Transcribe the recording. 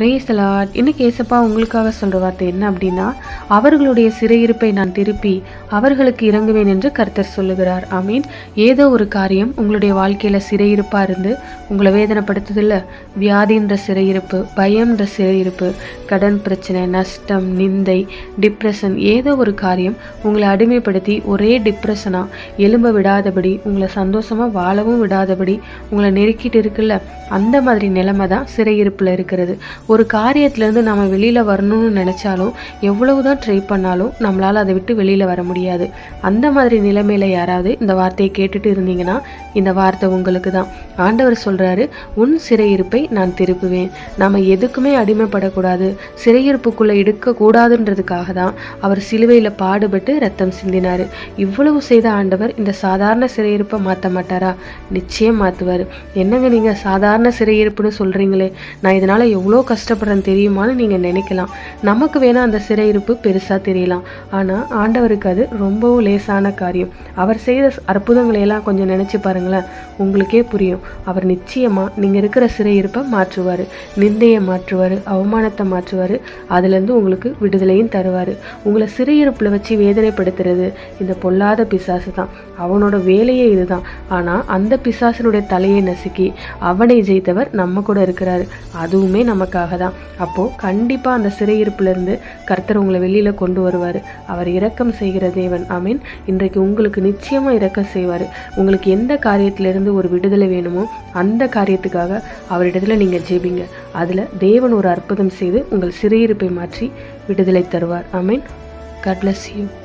பிரேசலாட் இன்னைக்கு ஏசப்பா உங்களுக்காக சொல்ற வார்த்தை என்ன அப்படின்னா அவர்களுடைய சிறையிருப்பை நான் திருப்பி அவர்களுக்கு இறங்குவேன் என்று கர்த்தர் சொல்லுகிறார். ஐ மீன் ஏதோ ஒரு காரியம் உங்களுடைய வாழ்க்கையில சிறையிருப்பா இருந்து உங்களை வேதனைப்படுத்துதில்ல? வியாதின்ற சிறையிருப்பு பயம்ன்ற சிறையிருப்பு கடன் பிரச்சனை நஷ்டம் நிந்தை டிப்ரெஷன் ஏதோ ஒரு காரியம் உங்களை அடிமைப்படுத்தி ஒரே டிப்ரெஷனாக எலும்ப விடாதபடி உங்களை சந்தோஷமாக வாழவும் விடாதபடி உங்களை நெருக்கிட்டு இருக்குல்ல? அந்த மாதிரி நிலைமை தான் சிறையிருப்பில் இருக்கிறது. ஒரு காரியத்திலேருந்து நம்ம வெளியில் வரணும்னு நினச்சாலும் எவ்வளவு தான் ட்ரை பண்ணாலும் நம்மளால் அதை விட்டு வெளியில் வர முடியாது. அந்த மாதிரி நிலைமையில் யாராவது இந்த வார்த்தையை கேட்டுட்டு இருந்தீங்கன்னா இந்த வார்த்தை உங்களுக்கு தான் ஆண்டவர் சொல்கிறாரு உன் சிறையிருப்பை நான் திருப்புவேன். நம்ம எதுக்குமே அடிமைப்படக்கூடாது. சிறையிருப்புக்குள்ளே எடுக்கக்கூடாதுன்றதுக்காக தான் அவர் சிலுவையில் பாடுபட்டு ரத்தம் சிந்தினார். இவ்வளவு செய்த ஆண்டவர் இந்த சாதாரண சிறையிருப்பை மாற்ற மாட்டாரா? நிச்சயம் மாற்றுவார் என்னங்க நீங்கள் சாதாரண சிறையிருப்புன்னு சொல்கிறீங்களே நான் இதனால் எவ்வளோ கஷ்டம் கஷ்டப்படுறேன்னு தெரியுமான்னு நீங்கள் நினைக்கலாம். நமக்கு வேணால் அந்த சிறையிருப்பு பெருசாக தெரியலாம். ஆனால் ஆண்டவருக்கு அது ரொம்பவும் லேசான காரியம். அவர் செய்த அற்புதங்களை எல்லாம் கொஞ்சம் நினச்சி பாருங்களேன். உங்களுக்கே புரியும். அவர் நிச்சயமாக நீங்கள் இருக்கிற சிறையிருப்பை மாற்றுவார். நிந்தையை மாற்றுவார். அவமானத்தை மாற்றுவார். அதுலேருந்து உங்களுக்கு விடுதலையும் தருவார். உங்களை சிறையிருப்பில் வச்சு வேதனைப்படுத்துறது இந்த பொல்லாத பிசாசு தான். அவனோட வேலையே இதுதான். ஆனால் அந்த பிசாசனுடைய தலையை நசுக்கி அவனை ஜெயித்தவர் நம்ம கூட இருக்கிறாரு. அதுவுமே நமக்காக. தான் அப்போது கண்டிப்பாக அந்த சிறையிருப்பிலிருந்து கர்த்தர் உங்களை வெளியில் கொண்டு வருவார். அவர் இரக்கம் செய்கிற தேவன். ஆமீன். இன்றைக்கு உங்களுக்கு நிச்சயமாக இரக்கம் செய்வார். உங்களுக்கு எந்த காரியத்திலிருந்து ஒரு விடுதலை வேணுமோ அந்த காரியத்துக்காக அவரிடத்துல நீங்கள் ஜெபிங்க. அதில் தேவன் ஒரு அற்புதம் செய்து உங்கள் சிறையிருப்பை மாற்றி விடுதலை தருவார். ஆமீன். God bless you